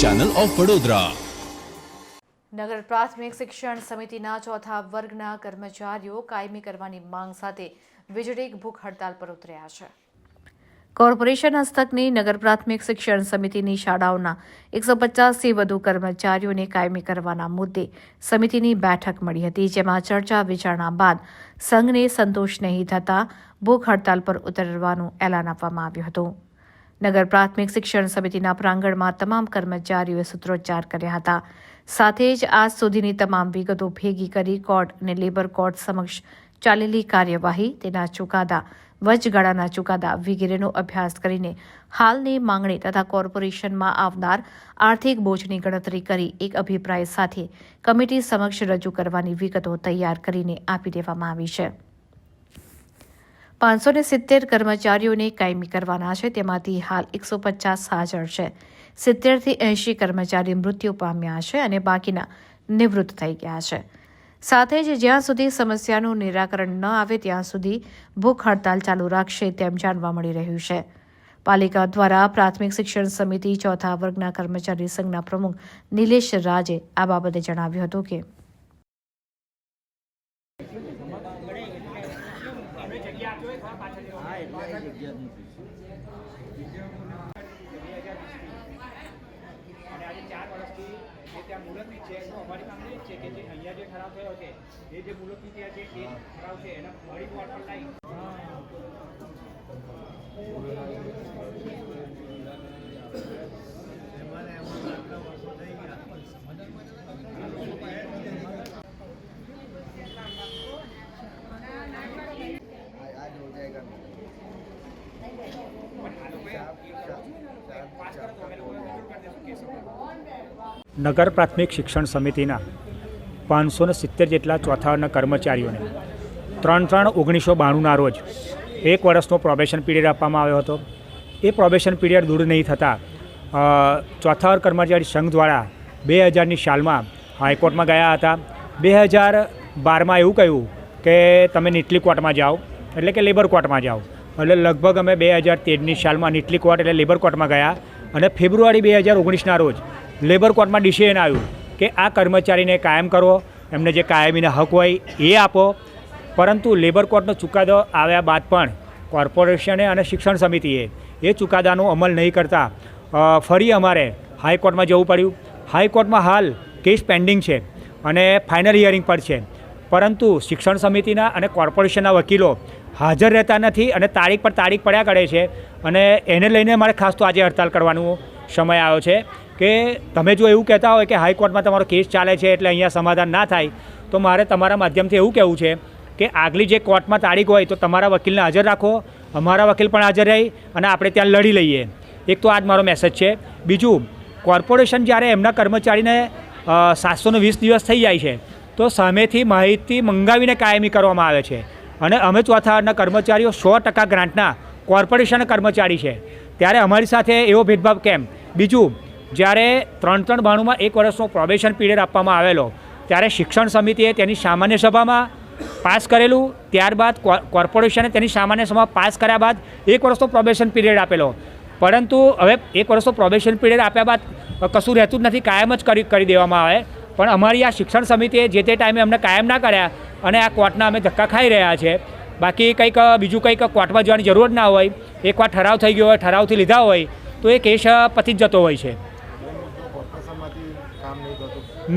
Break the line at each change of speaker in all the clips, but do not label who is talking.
Channel of Vadodara
નગર પ્રાથમિક શિક્ષણ સમિતિના ચોથા વર્ગના કર્મચારીઓ કાયમી કરવાની માંગ સાથે વીજળીક ભૂખ હડતાલ પર ઉતર્યા છે. કોર્પોરેશન હસ્તકની નગર પ્રાથમિક શિક્ષણ સમિતિની શાળાઓના એકસો પચાસથી વધુ કર્મચારીઓને કાયમી કરવાના મુદ્દે સમિતિની બેઠક મળી હતી, જેમાં ચર્ચા વિચારણા બાદ સંઘને સંતોષ નહીં થતાં ભૂખ હડતાલ પર ઉતરવાનું એલાન આપવામાં આવ્યું હતું. નગર પ્રાથમિક શિક્ષણ સમિતિના પ્રાંગણમાં તમામ કર્મચારીઓએ સૂત્રોચ્ચાર કર્યા હતા. સાથે જ આજ સુધીની તમામ વિગતો ભેગી કરી કોર્ટ અને લેબર કોર્ટ સમક્ષ ચાલેલી કાર્યવાહી, તેના ચુકાદા, વચગાળાના ચુકાદા વગેરેનો અભ્યાસ કરીને હાલની માંગણી તથા કોર્પોરેશનમાં આવનાર આર્થિક બોજની ગણતરી કરી એક અભિપ્રાય સાથે કમિટી સમક્ષ રજૂ કરવાની વિગતો તૈયાર કરીને આપી દેવામાં આવી છે. પાંચસો ને સિત્તેર કર્મચારીઓને કાયમી કરવાના છે. તેમાંથી હાલ એકસો પચાસ હાજર છે. સિત્તેરથી એંશી કર્મચારી મૃત્યુ પામ્યા છે અને બાકીના નિવૃત્ત થઈ ગયા છે. સાથે જ જ્યાં સુધી સમસ્યાનું નિરાકરણ ન આવે, ત્યાં સુધી ભૂખ હડતાલ ચાલુ રાખશે તેમ જાણવા મળી રહ્યું છે. પાલિકા દ્વારા પ્રાથમિક શિક્ષણ સમિતિ ચોથા વર્ગના કર્મચારી સંઘના પ્રમુખ નિલેશ રાજે આ બાબતે જણાવ્યું હતું કે
અને આજે ચાર વર્ષથી જે ત્યાં મુલતવી છે તો અમારી માંગણી જ છે કે જે અહીંયા જે ઠરાવ થયો છે એ જે મુલતવી ત્યાં એ ઠરાવ છે એના ફરી વોટર પર નગર પ્રાથમિક શિક્ષણ સમિતિના પાંચસો ને સિત્તેર જેટલા ચોથાના કર્મચારીઓને ત્રણ ત્રણ ઓગણીસો બાણુંના રોજ એક વર્ષનો પ્રોબેશન પીરિયડ આપવામાં આવ્યો હતો. એ પ્રોબેશન પીરિયડ દૂર નહીં થતાં ચોથાવર ચોથા કર્મચારી સંઘ દ્વારા બે હજારની સાલમાં હાઈકોર્ટમાં ગયા હતા. બે હજાર બારમાં એવું કહ્યું કે તમે નીટલી કોર્ટમાં જાઓ, એટલે કે લેબર કોર્ટમાં જાઓ. એટલે લગભગ અમે બે હજાર તેરની સાલમાં નીટલી કોર્ટ એટલે લેબર કોર્ટમાં ગયા અને ફેબ્રુઆરી બે હજાર ઓગણીસના રોજ લેબર કોર્ટમાં ડિસિઝન આવ્યું કે આ કર્મચારીને કાયમ કરો, એમને જે કાયમીના હક હોય એ આપો. પરંતુ લેબર કોર્ટનો ચુકાદો આવ્યા બાદ પણ કોર્પોરેશને અને શિક્ષણ સમિતિએ એ ચુકાદાનો અમલ નહીં કરતા ફરી અમારે હાઈકોર્ટમાં જવું પડ્યું. હાઈકોર્ટમાં હાલ કેસ પેન્ડિંગ છે અને ફાઇનલ હિયરિંગ પર છે. પરંતુ શિક્ષણ સમિતિના અને કોર્પોરેશનના વકીલો હાજર રહેતા નથી અને તારીખ પર તારીખ પડ્યા કરે છે અને એને લઈને મારે ખાસ તો આજે હડતાલ કરવાનો સમય આવ્યો છે. કે તમે જો એવું કહેતા હોય કે હાઈકોર્ટમાં તમારો કેસ ચાલે છે એટલે અહીંયા સમાધાન ના થાય, તો મારે તમારા માધ્યમથી એવું કહેવું છે કે આગલી જે કોર્ટમાં તારીખ હોય તો તમારા વકીલને હાજર રાખો, અમારા વકીલ પણ હાજર રહી અને આપણે ત્યાં લડી લઈએ. એક તો આ જ મારો મેસેજ છે. બીજું કોર્પોરેશન જ્યારે એમના કર્મચારીને સાતસોને વીસ દિવસ થઈ જાય છે, તો સામેથી માહિતી મંગાવીને કાયમી કરવામાં આવે છે. અને અમે ચોથાના કર્મચારીઓ સો ટકા ગ્રાન્ટના કોર્પોરેશન કર્મચારી છે. ત્યારે અમારી સાથે એવો ભેદભાવ કેમ? બીજું જ્યારે ત્રણ ત્રણ બાણુંમાં એક વર્ષનો પ્રોબેશન પીરિયડ આપવામાં આવેલો, ત્યારે શિક્ષણ સમિતિએ તેની સામાન્ય સભામાં પાસ કરેલું, ત્યારબાદ કોર્પોરેશને તેની સામાન્ય સભામાં પાસ કર્યા બાદ એક વર્ષનો પ્રોબેશન પીરિયડ આપેલો. પરંતુ હવે એક વર્ષનો પ્રોબેશન પીરિયડ આપ્યા બાદ કશું રહેતું જ નથી, કાયમ જ કરી કરી દેવામાં આવે. પણ અમારી આ શિક્ષણ સમિતિએ જે તે ટાઈમે અમને કાયમ ના કર્યા અને આ કોર્ટના અમે ધક્કા ખાઈ રહ્યા છે. બાકી કંઈક બીજું કંઈક કોર્ટમાં જવાની જરૂર ના હોય એકવાર ઠરાવ થઈ ગયો હોય, ઠરાવથી લીધા હોય, તો એ કેસ પતી જ જતો હોય છે.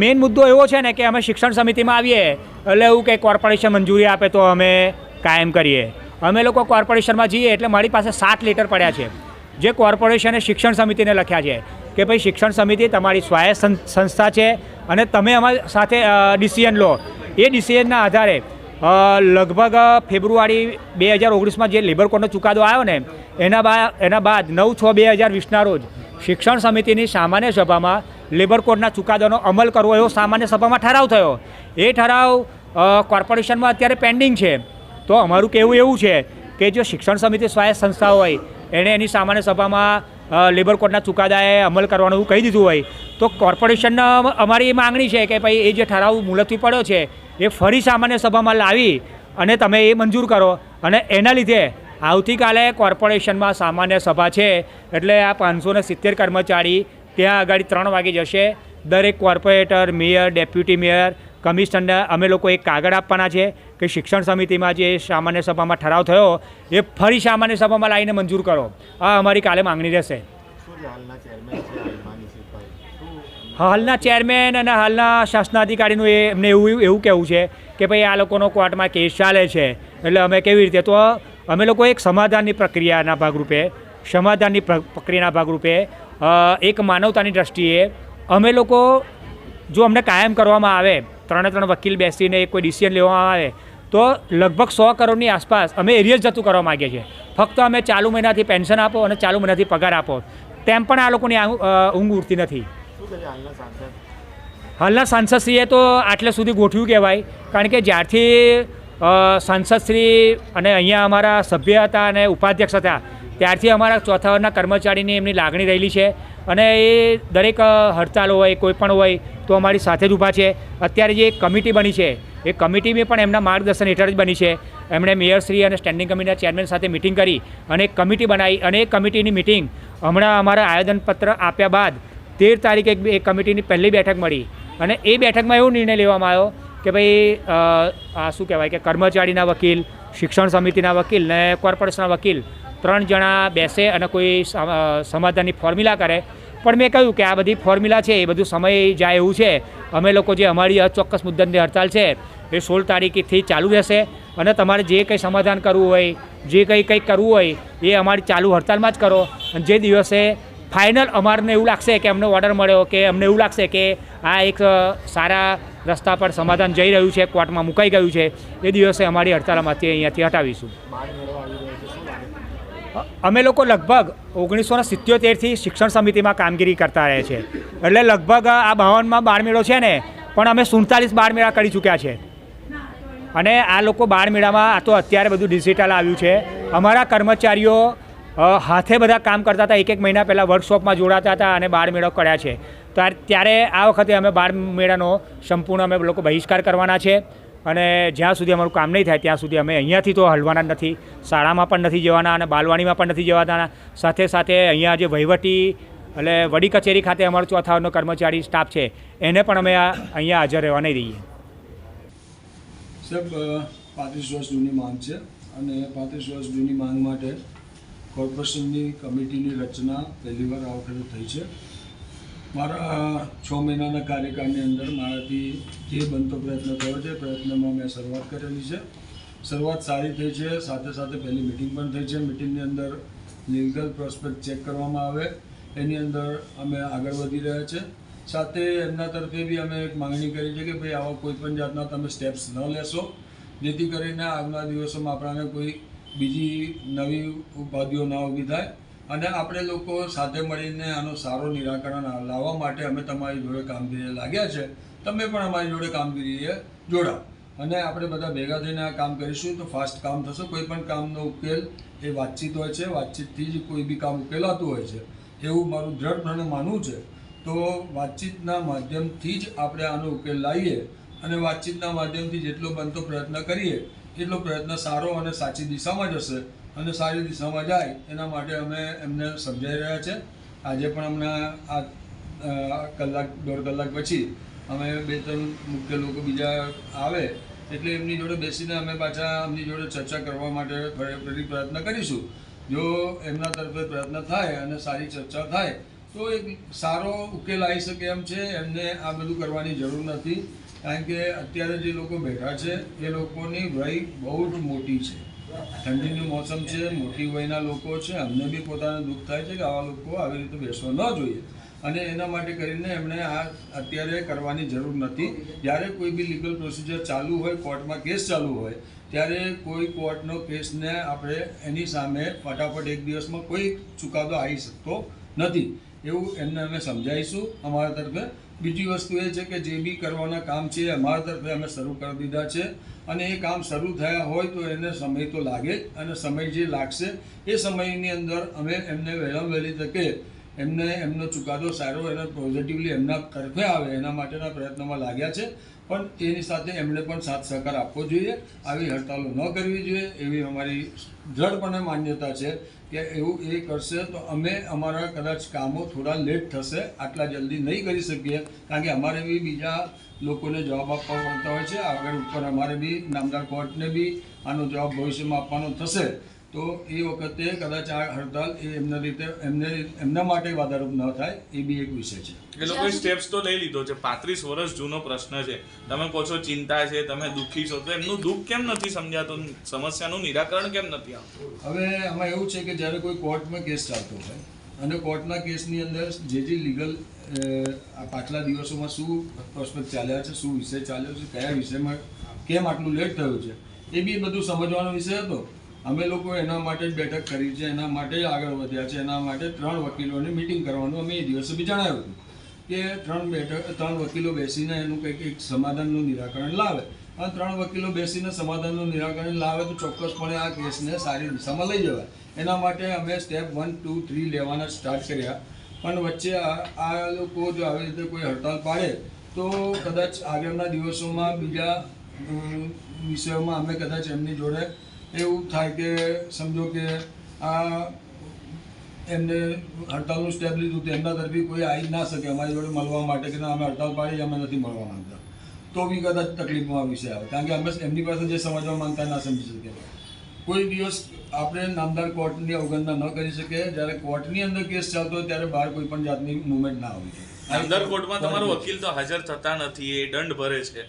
મેઇન મુદ્દો એવો છે ને કે અમે શિક્ષણ સમિતિમાં આવીએ, એટલે એવું કે કોર્પોરેશન મંજૂરી આપે તો અમે કાયમ કરીએ. અમે લોકો કોર્પોરેશનમાં જઈએ એટલે મારી પાસે સાત લીટર પડ્યા છે. જે કોર્પોરેશને શિક્ષણ સમિતિને લખ્યા છે કે ભાઈ શિક્ષણ સમિતિ તમારી સ્વાયત્ત સંસ્થા છે અને તમે અમારી સાથે ડિસિઝન લો. એ ડિસિઝનના આધારે લગભગ ફેબ્રુઆરી બે હજાર ઓગણીસમાં જે લેબર કોર્ટનો ચુકાદો આવ્યો ને, એના બા, એના બાદ નવ છ બે હજાર વીસના રોજ શિક્ષણ સમિતિની સામાન્ય સભામાં લેબર કોડના ચુકાદાનો અમલ કરવો એવો સામાન્ય સભામાં ઠરાવ થયો. એ ઠરાવ કોર્પોરેશનમાં અત્યારે પેન્ડિંગ છે. તો અમારું કહેવું એવું છે કે જો શિક્ષણ સમિતિ સ્વાયત્ત સંસ્થા હોય, એણે એની સામાન્ય સભામાં લેબર કોડના ચુકાદાએ અમલ કરવાનું કહી દીધું હોય, તો કોર્પોરેશનના અમારી એ માગણી છે કે ભાઈ એ જે ઠરાવ મુલતવી પડ્યો છે, એ ફરી સામાન્ય સભામાં લાવી અને તમે એ મંજૂર કરો. અને એના લીધે આવતીકાલે કોર્પોરેશનમાં સામાન્ય સભા છે. એટલે આ પાંચસો સિત્તેર કર્મચારી ત્યાં આગળ ત્રણ વાગે જશે. દરેક કોર્પોરેટર મેયર ડેપ્યુટી મેયર કમિશનરને અમે લોકો એક કાગળ આપવાના છે કે શિક્ષણ સમિતિમાં જે સામાન્ય સભામાં ઠરાવ થયો એ ફરી સામાન્ય સભામાં લાવીને મંજૂર કરો. આ અમારી કાલે માંગણી રહેશે.
હાલના ચેરમેન
અને હાલના શાસનાધિકારીનું એ એમને એવું એવું કહેવું છે કે ભાઈ આ લોકોનો કોર્ટમાં કેસ ચાલે છે. એટલે અમે કેવી રીતે તો અમે લોકો એક સમાધાનની પ્રક્રિયાના ભાગરૂપે સમાધાનની પ્ર- પ્રક્રિયાના ભાગરૂપે એક માનવતાની દ્રષ્ટિએ અમે લોકો જો અમને કાયમ કરવામાં આવે ત્રણે ત્રણ વકીલ બેસીને કોઈ ડિસિઝન લેવામાં આવે તો લગભગ સો કરોડની આસપાસ અમે એરિયસ જતું કરવા માગીએ છીએ. ફક્ત અમે ચાલુ મહિનાથી પેન્શન આપો અને ચાલુ મહિનાથી પગાર આપો તેમ પણ આ લોકોની ઊંઘ ઉડતી નથી.
હાલના
સાંસદશ્રીએ તો આટલે સુધી ગોઠવ્યું કહેવાય કારણ કે જ્યારથી સાંસદશ્રી અને અહીંયા અમારા સભ્ય હતા અને ઉપાધ્યક્ષ હતા ત્યારથી અમારા ચોથા વર્ગના કર્મચારીની એમની લાગણી રહેલી છે અને એ દરેક હડતાલ હોય, કોઈ પણ હોય, તો અમારી સાથે જ ઊભા છે. અત્યારે જે કમિટી બની છે, એ કમિટી પણ એમના માર્ગદર્શન હેઠળ જ બની છે. એમણે મેયરશ્રી અને સ્ટેન્ડિંગ કમિટીના ચેરમેન સાથે મિટિંગ કરી અને એક કમિટી બનાવી અને એ કમિટીની મિટિંગ હમણાં અમારા આવેદનપત્ર આપ્યા બાદ તેર તારીખે એ કમિટીની પહેલી બેઠક મળી. અને એ બેઠકમાં એવો નિર્ણય લેવામાં આવ્યો કે ભાઈ આ શું કહેવાય કે કર્મચારીના વકીલ, શિક્ષણ સમિતિના વકીલ ને કોર્પોરેશનના વકીલ ત્રણ જણા બેસે અને કોઈ સમાધાનની ફોર્મ્યુલા કરે. પણ મેં કહ્યું કે આ બધી ફોર્મ્યુલા છે, એ બધું સમય જાય એવું છે. અમે લોકો જે અમારી અચોક્કસ મુદ્દાની હડતાલ છે, એ સોળ તારીખથી ચાલુ રહેશે અને તમારે જે કંઈ સમાધાન કરવું હોય, જે કંઈ કંઈક કરવું હોય, એ અમારી ચાલુ હડતાલમાં જ કરો. અને જે દિવસે ફાઇનલ અમારને એવું લાગશે કે અમને ઓર્ડર મળ્યો, કે અમને એવું લાગશે કે આ એક સારા રસ્તા પર સમાધાન જઈ રહ્યું છે, કોર્ટમાં મુકાઈ ગયું છે, એ દિવસે અમારી હડતાલમાંથી અહીંયાથી હટાવીશું
બાળ મેળો આવી રહ્યો છે શું લાગે
અ- અમે લોકો લગભગ ઓગણીસો ને સિત્યોતેરથી શિક્ષણ સમિતિમાં કામગીરી કરતા રહે છે. એટલે લગભગ આ બાવનમાં બાળમેળો છે ને, પણ અમે સુડતાલીસ બાળમેળા કરી ચૂક્યા છે. અને આ લોકો બાળમેળામાં આ તો અત્યારે બધું ડિજિટલ આવ્યું છે. અમારા કર્મચારીઓ હાથે બધા કામ કરતા હતા એક એક મહિના પહેલાં વર્કશોપમાં જોડાતા હતા અને બાળમેળો કર્યા છે. ત્યારે ત્યારે આ વખતે અમે બાળમેળાનો સંપૂર્ણ અમે લોકો બહિષ્કાર કરવાના છે. અને જ્યાં સુધી અમારું કામ નહીં થાય ત્યાં સુધી અમે અહીંયાથી તો હલવાના નથી, શાળામાં પણ નથી જવાના અને બાલવાણીમાં પણ નથી જવાના. સાથે સાથે અહીંયા જે વહીવટી એટલે વડી કચેરી ખાતે અમારો ચોથાનો કર્મચારી સ્ટાફ છે, એને પણ અમે અહીંયા હાજર રહેવા નહીં દઈએ.
સાહેબ પાંત્રીસ વર્ષ જૂની માંગ છે અને પાંત્રીસ વર્ષ જૂની માંગ માટે કોર્પોરેશનની કમિટીની રચના પહેલી વાર આ વખતે થઈ છે. મારા છ મહિનાના કાર્યકાળની અંદર મારાથી જે બનતો પ્રયત્ન થયો છે, પ્રયત્નમાં મેં શરૂઆત કરેલી છે. શરૂઆત સારી થઈ છે, સાથે સાથે પહેલી મિટિંગ પણ થઈ છે. મિટિંગની અંદર લીગલ પ્રોસ્પેક્ટ ચેક કરવામાં આવે, એની અંદર અમે આગળ વધી રહ્યા છે. સાથે એમના તરફે બી અમે એક માંગણી કરી છે કે ભાઈ, આવા કોઈ પણ જાતના તમે સ્ટેપ્સ ન લેશો. જેથી કરીને આગલા દિવસોમાં આપણાને કોઈ બીજી નવી ઉપાધિઓ ના ઊભી થાય. અને આપણે લોકો સાથે મળીને આનો સારો નિરાકરણ લાવવા માટે અમે તમારી જોડે કામગીરીએ લાગ્યા છે. તમે પણ અમારી જોડે કામગીરીએ જોડાવ અને આપણે બધા ભેગા થઈને આ કામ કરીશું તો ફાસ્ટ કામ થશે. કોઈ પણ કામનો ઉકેલ એ વાતચીત હોય છે. વાતચીતથી જ કોઈ બી કામ ઉકેલાતું હોય છે. એવું મારું દ્રઢપણે માનવું છે. તો વાતચીતના માધ્યમથી જ આપણે આનો ઉકેલ લાવીએ અને વાતચીતના માધ્યમથી જેટલો બનતો પ્રયત્ન કરીએ, એટલો પ્રયત્ન સારો અને સાચી દિશામાં જશે. અને સારી દિશામાં જાય, એના માટે અમે એમને સમજાઈ રહ્યા છે. આજે પણ હમણાં આ કલાક, દોઢ કલાક પછી અમે બે ત્રણ મુખ્ય લોકો બીજા આવે, એટલે એમની જોડે બેસીને અમે પાછા એમની જોડે ચર્ચા કરવા માટે ફરી પ્રયત્ન કરીશું. જો એમના તરફે પ્રયત્ન થાય અને સારી ચર્ચા થાય, તો એક સારો ઉકેલ આવી શકે એમ છે. એમને આ બધું કરવાની જરૂર નથી. કારણ કે અત્યારે જે લોકો બેઠા છે, એ લોકોની વય બહુ જ મોટી છે. ઠંડીનું મોસમ છે, મોટી વયના લોકો છે, અમને બી પોતાને દુઃખ થાય છે કે આવા લોકો આવી રીતે બેસવા ન જોઈએ. અને એના માટે કરીને એમણે આ અત્યારે કરવાની જરૂર નથી. જ્યારે કોઈ બી લીગલ પ્રોસિજર ચાલુ હોય, કોર્ટમાં કેસ ચાલુ હોય, ત્યારે કોઈ કોર્ટનો કેસને આપણે એની સામે ફટાફટ એક દિવસમાં કોઈ ચુકાદો આવી શકતો નથી. એવું એમને અમે સમજાવીશું. અમારા તરફે બીજી વસ્તુ એ છે કે જે બી કરવાના કામ છે અમારા તરફે અમે શરૂ કરી દીધા છે. અને એ કામ શરૂ થયા હોય તો એને સમય તો લાગે જ અને સમય જે લાગશે એ સમયની અંદર અમે એમને વહેલામ વહેલી તકે એમને એમનો ચુકાદો સારો એનો પોઝિટિવલી એમના તરફે આવે, એના માટેના પ્રયત્નોમાં લાગ્યા છે. પણ એની સાથે એમણે પણ સાથ સહકાર આપવો જોઈએ. આવી હડતાલો ન કરવી જોઈએ. એવી અમારી દ્રઢપણે માન્યતા છે કે એવું એ કરશે તો અમે અમારા કદાચ કામો થોડા લેટ થશે, આટલા જલ્દી નહીં કરી શકીએ. કારણ કે અમારે બી બીજા લોકોને જવાબ આપવા પડતા હોય છે. આગળ ઉપર અમારે બી નામદાર કોર્ટને બી આનો જવાબ ભવિષ્યમાં આપવાનો થશે. તો એ વખતે કદાચ આ હડતાલ એ એમના રીતે એમને એમના માટે વાદારૂપ ન થાય એ બી એક વિષય છે.
એ લોકોએ સ્ટેપ્સ તો લઈ લીધો છે. પાંત્રીસ વર્ષ જૂનો પ્રશ્ન છે. તમે કહો છો ચિંતા છે તમે દુઃખી છો તો એમનું દુઃખ કેમ નથી સમજાતું? સમસ્યાનું નિરાકરણ કેમ નથી આવતું?
હવે આમાં એવું છે કે જ્યારે કોઈ કોર્ટમાં કેસ ચાલતો હોય અને કોર્ટના કેસની અંદર જે જે લીગલ આ પાછલા દિવસોમાં શું પ્રોસ્પેક્ટ ચાલ્યા છે શું વિષય ચાલ્યો છે કયા વિષયમાં કેમ આટલું લેટ થયું છે એ બી બધું સમજવાનો વિષય હતો. અમે લોકો એના માટે જ બેઠક કરી છે, એના માટે આગળ વધ્યા છે, એના માટે ત્રણ વકીલોની મિટિંગ કરવાનું અમે એ દિવસે બી જણાવ્યું કે ત્રણ બેઠક, ત્રણ વકીલો બેસીને એનું કંઈક એક સમાધાનનું નિરાકરણ લાવે. અને ત્રણ વકીલો બેસીને સમાધાનનું નિરાકરણ લાવે તો ચોક્કસપણે આ કેસને સારી દિશામાં લઈ જવાય. એના માટે અમે સ્ટેપ વન ટુ થ્રી લેવાના સ્ટાર્ટ કર્યા. પણ વચ્ચે આ આ લોકો જો આવી રીતે કોઈ હડતાલ પાડે તો કદાચ આગળના દિવસોમાં બીજા વિષયોમાં અમે કદાચ એમની જોડે એવું થાય કે સમજો કે આ એમને હડતાલનું સ્ટેપ લીધું તો એમના તરફી કોઈ આવી ના શકે, અમારી જોડે મળવા માટે કે અમે હડતાલ પાડી અમે નથી મળવા માંગતા. તો બી કદાચ તકલીફમાં વિષય આવે. કારણ કે અમે એમની પાસે જે સમજવા માંગતા ના સમજી શકીએ. કોઈ દિવસ આપણે નામદાર કોર્ટની અવગણના ન કરી શકીએ. જ્યારે કોર્ટની અંદર કેસ ચાલતો હોય ત્યારે બહાર કોઈ પણ જાતની મુવમેન્ટ ના હોવી જોઈએ
અંદર કોર્ટમાં તમારો વકીલ તો હાજર થતા નથી, એ દંડ ભરે છે.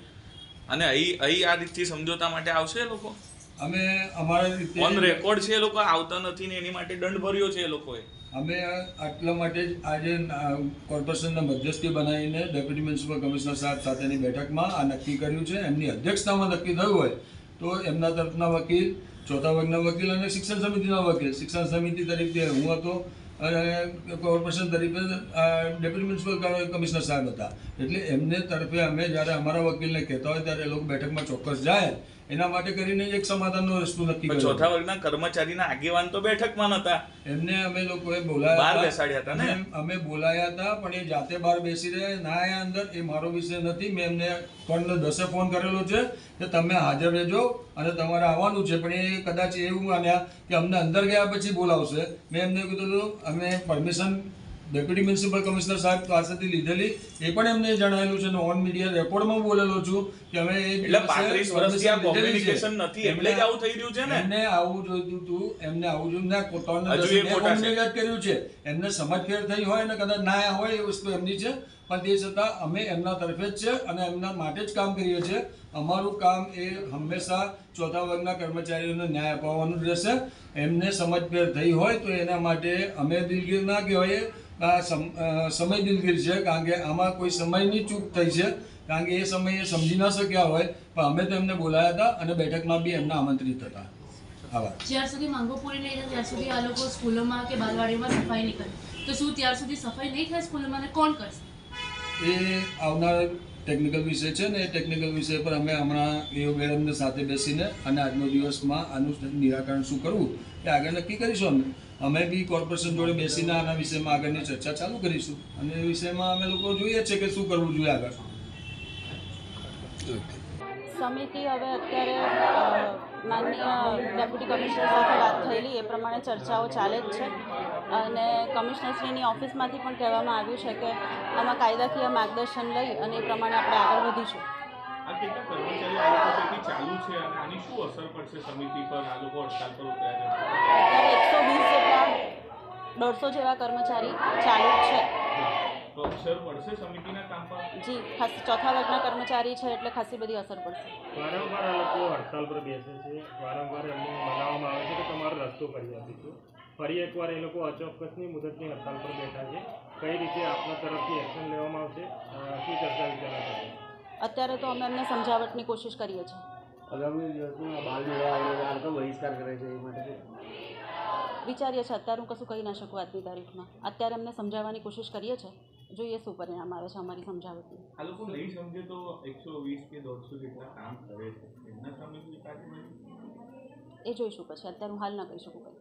અને અહીં અહીં આ રીતથી સમજોતા માટે આવશે લોકો?
અમે અમારા રીતે
ઓન રેકોર્ડ છે એ લોકો આવતા નથી ને એની માટે દંડ ભર્યો છે એ લોકોએ.
અમે આટલા માટે જ આજે કોર્પોરેશનના મધ્યસ્થી બનાવીને ડેપ્યુટી મ્યુનિસિપલ કમિશનર સાહેબ સાથેની બેઠકમાં આ નક્કી કર્યું છે. એમની અધ્યક્ષતામાં નક્કી થયું હોય તો એમના તરફના વકીલ ચોથા વર્ગના વકીલ અને શિક્ષણ સમિતિના વકીલ. શિક્ષણ સમિતિ તરીકે હું હતો અને કોર્પોરેશન તરીકે ડેપ્યુટી મ્યુનિસિપલ કમિશનર સાહેબ હતા. એટલે એમને તરફે અમે જ્યારે અમારા વકીલને કહેતા હોય ત્યારે એ લોકો બેઠકમાં ચોક્કસ જાય. એના માટે કરીને એક સમાધાનનો રસ્તો નક્કી કર્યો.
ચોથા વર્ગના કર્મચારીના આગેવાન તો બેઠકમાં નતા.
એમને અમે લોકોએ બોલાયા
બહાર બેસાડ્યા હતા ને?
અમે- અમે બોલાયા હતા પણ એ જાતે બહાર બેસી રહ્યા ના આયા અંદર એ મારો વિષય નથી. મેં એમને પણ દસે ફોન કરેલો છે કે તમે હાજર રહેજો અને તમારે આવવાનું છે. પણ એ કદાચ એવું માન્યા કે અમને અંદર ગયા પછી બોલાવશે. મેં એમને કીધું અમે પરમિશન ડેપ્યુટી મ્યુનિસિપલ કમિશનર સાહેબ પાસેથી લીધેલી. એ પણ એમને જણાવેલું છે ઓન મીડિયા રેકોર્ડમાં બોલેલો છું કે અમે
એટલે 35 વર્ષથી આ
permission લીધેલી છે.
communication નથી. એટલે જ આવું થઈ રહ્યું છે ને?
એમને આવું જોઈતું હતું એમને આવું જોયું ના ત્રણ
હજુ એ
કર્યું છે. એમને સમજફેર થઈ હોય ને કદાચ ના હોય એ વસ્તુ એમની છે. પણ તે છતાં અમે એમના તરફે જ છે અને એમના માટે જ કામ કરીએ છીએ. અમારું કામ એ હંમેશા ચોથા વર્ગના કર્મચારીઓને ન્યાય અપાવવાનું રહેશે. એમને સમજભેર થઈ હોય તો એના માટે અમે દિલગીર ના કહેવાય. આ સમય દિલગીર છે કારણ કે આમાં કોઈ સમયની ચૂક થઈ છે. કારણ કે એ સમયે સમજી ન શક્યા હોય પણ અમે તો એમને બોલાયા હતા અને બેઠકમાં બી એમને આમંત્રિત હતા.
જ્યાં સુધી માંગો પૂરી નહીં થાય ત્યાં સુધી આ લોકો સ્કૂલોમાં કે બાલવાડીમાં સફાઈ નહીં કરે. તો શું ત્યાર સુધી સફાઈ નહીં થાય સ્કૂલોમાં કોણ કરશે?
એ આવનાર ટેકનિકલ વિષય છે ને એ ટેકનિકલ વિષય પર અમે હમણાં એ મેડમને સાથે બેસીને અને આજનો દિવસમાં આનું નિરાકરણ શું કરવું એ આગળ નક્કી કરીશું અમે. અમે બી કોર્પોરેશન જોડે બેસીને આના વિષયમાં આગળની ચર્ચા ચાલુ કરીશું. અને એ વિષયમાં અમે લોકો જોઈએ છે કે શું કરવું જોઈએ આગળ.
સમિતિ હવે અત્યારે માનનીય ડેપ્યુટી કમિશનર સાથે વાત થયેલી એ પ્રમાણે ચર્ચાઓ ચાલે જ છે. અને કમિશનરશ્રીની ઓફિસમાંથી પણ કહેવામાં આવ્યું છે કે આમાં કાયદાકીય માર્ગદર્શન લઈ અને એ પ્રમાણે આપણે આગળ વધીશું. એકસો વીસ જેટલા દોઢસો જેવા કર્મચારી ચાલુ છે.
તો પડશે સમિતિના કામ પર
જી ખાસ ચોથા વર્ગના કર્મચારી છે એટલે ખાસી બધી અસર પડશે.
વારંવાર આ લોકો હડતાલ પર બેસે છે. વારંવાર એમને મનાવવામાં આવે છે કે તમારો રસ્તો કરી આપીશું ફરી એકવાર એ લોકો અચોક્કસની મુદતની હડતાલ પર બેઠા છે. કઈ રીતે આપના તરફથી એક્શન લેવામાં આવશે? શું ચર્ચા વિચારણા થશે
અત્યારે તો અમે એમને સમજાવટની કોશિશ કરીએ છીએ.
આગામી દિવસમાં બાલ મેળા તો બહિષ્કાર કરે છે એ માટે.
વિચારીએ છીએ. અત્યારે હું કશું કહી ના શકું આજની તારીખમાં. અત્યારે એમને સમજાવવાની કોશિશ કરીએ છીએ. જોઈએ શું પરિણામ આવે છે અમારી સમજાવટનું
આ લોકો નહીં સમજે તો એકસો વીસ કે દોઢસો જેટલા કામ કરે છે. એમના સામે
એ જોઈશું પછી અત્યારે હું હાલ ના કહી શકું કંઈ.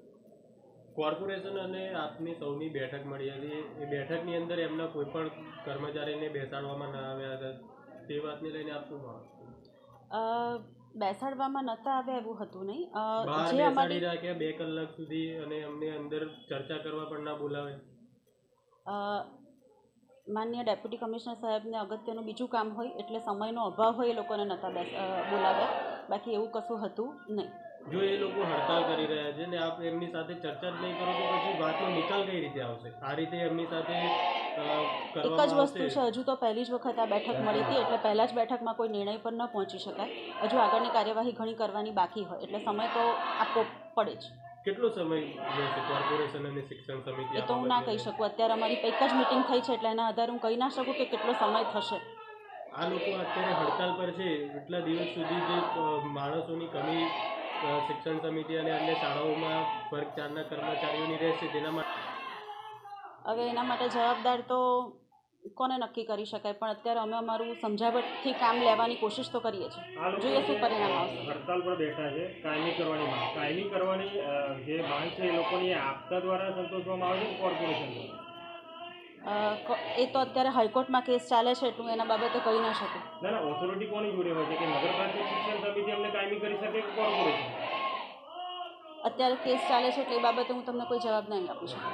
કોર્પોરેશન અને આપની સૌની બેઠક મળી હતી એ બેઠકની અંદર એમના કોઈ પણ કર્મચારીને બેસાડવામાં ના આવ્યા હતા તે વાતને લઈને આપ શું
બેસાડવામાં નતા આવ્યા એવું હતું નહીં. જે અમારી
રાખ્યા બે કલાક સુધી અને અમને અંદર ચર્ચા કરવા પણ ના બોલાવે.
અ, માનનીય ડેપ્યુટી કમિશનર સાહેબને અગત્યનું બીજું કામ હોય એટલે સમયનો અભાવ હોય એ લોકોને નહોતા બોલાવ્યા. બાકી એવું કશું હતું નહીં.
જો એ લોકો હડતાલ કરી રહ્યા છે ને આપ એમની સાથે ચર્ચા જ નહીં કરો તો પછી વાતનો નિકાલ કઈ રીતે આવશે? આ રીતે એમની સાથે
એક જ વસ્તુ છે હજુ તો પહેલી જ વખત આ બેઠક મળી હતી એટલે પહેલાં જ બેઠકમાં કોઈ નિર્ણય પર ન પહોંચી શકાય. હજુ આગળની કાર્યવાહી ઘણી કરવાની બાકી હોય એટલે સમય તો આપવો પડે જ.
કેટલો સમય લેશે કોર્પોરેશન અને શિક્ષણ સમિતિ
એ તો હું ના કહી શકું. અત્યારે અમારી એક જ મિટિંગ થઈ છે એટલે એના આધારે હું કહી ના શકું કે કેટલો સમય થશે.
આ લોકો અત્યારે હડતાલ પર છે. એટલા દિવસ સુધી જે માણસોની કમી શિક્ષણ સમિતિ અને અન્ય શાળાઓમાં વર્ગ ચારના કર્મચારીઓની રહેશે તેના માટે
હવે એના માટે જવાબદાર તો કોને નક્કી કરી શકાય? પણ અત્યારે અમે અમારું સમજાવટથી કામ લેવાની કોશિશ તો કરીએ છીએ. જોઈએ શું પરિણામ આવશે.
હડતાલ પર બેઠા છે કાયમી કરવાની માંગ. કાયમી કરવાની જે માંગ છે એ લોકોની આપતા દ્વારા સંતોષવામાં આવે છે કોર્પોરેશન
એ તો અત્યારે હાઈકોર્ટમાં કેસ ચાલે છે એટલું એના બાબતે કહી ના શકું.
ના ના ઓથોરિટી કોની જોડે હોય છે? કે નગરપાલિકા શિક્ષણ સમિતિ અમને કાયમી કરી શકે કે કોર્પોરેશન?
અત્યારે કેસ ચાલે છે એટલે એ બાબતે હું તમને કોઈ જવાબ નહીં આપી શકું